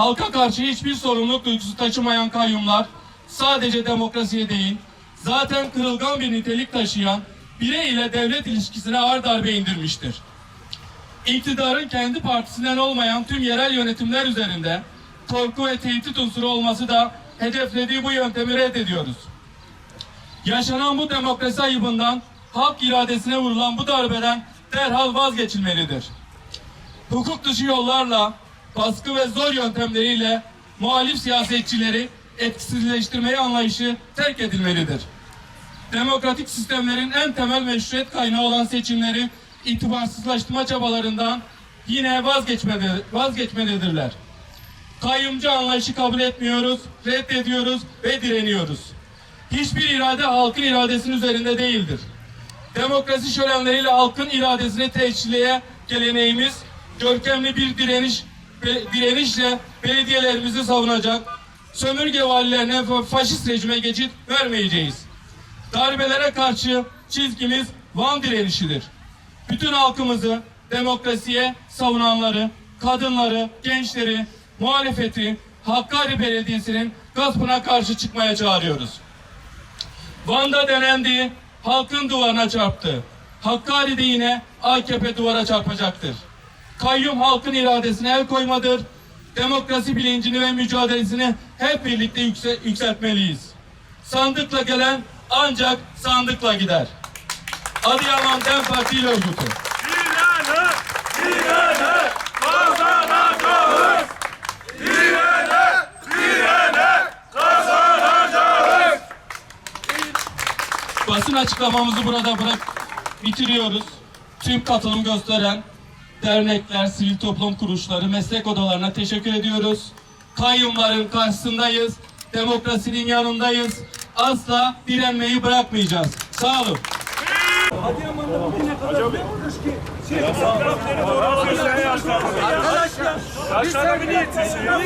Halka karşı hiçbir sorumluluk duygusu taşımayan kayyumlar sadece demokrasiye değil, zaten kırılgan bir nitelik taşıyan birey ile devlet ilişkisine ağır darbe indirmiştir. İktidarın kendi partisinden olmayan tüm yerel yönetimler üzerinde korku ve tehdit unsuru olması da hedeflediği bu yöntemi reddediyoruz. Yaşanan bu demokrasi ayıbından, halk iradesine vurulan bu darbeden derhal vazgeçilmelidir. Hukuk dışı yollarla, baskı ve zor yöntemleriyle muhalif siyasetçileri etkisizleştirmeyi anlayışı terk edilmelidir. Demokratik sistemlerin en temel meşruiyet kaynağı olan seçimleri itibarsızlaştırma çabalarından yine vazgeçmeli, vazgeçmelidirler. Kayyumcu anlayışı kabul etmiyoruz, reddediyoruz ve direniyoruz. Hiçbir irade halkın iradesinin üzerinde değildir. Demokrasi şölenleriyle halkın iradesini teşhirleye geleneğimiz görkemli bir direniş ve direnişle belediyelerimizi savunacak. Sömürge valilerine faşist rejime geçit vermeyeceğiz. Darbelere karşı çizgimiz Van direnişidir. Bütün halkımızı demokrasiye savunanları, kadınları, gençleri, muhalefeti, Hakkari Belediyesi'nin gaspına karşı çıkmaya çağırıyoruz. Van'da denendi, halkın duvarına çarptı. Hakkari'de yine AKP duvara çarpacaktır. Kayyum halkın iradesine el koymadır. Demokrasi bilincini ve mücadelesini hep birlikte yükse- yükseltmeliyiz. Sandıkla gelen ancak sandıkla gider. Adıyaman Dem Parti İl Örgütü. Kazanacağız. Kazanacağız. Basın açıklamamızı burada bırak bitiriyoruz. Tüm katılım gösteren dernekler, sivil toplum kuruluşları, meslek odalarına teşekkür ediyoruz. Kayyumların karşısındayız. Demokrasinin yanındayız. Asla direnmeyi bırakmayacağız. Sağ olun. Arkadaşlar. Arkadaşlar. Aşağıda bir niyetisi yok.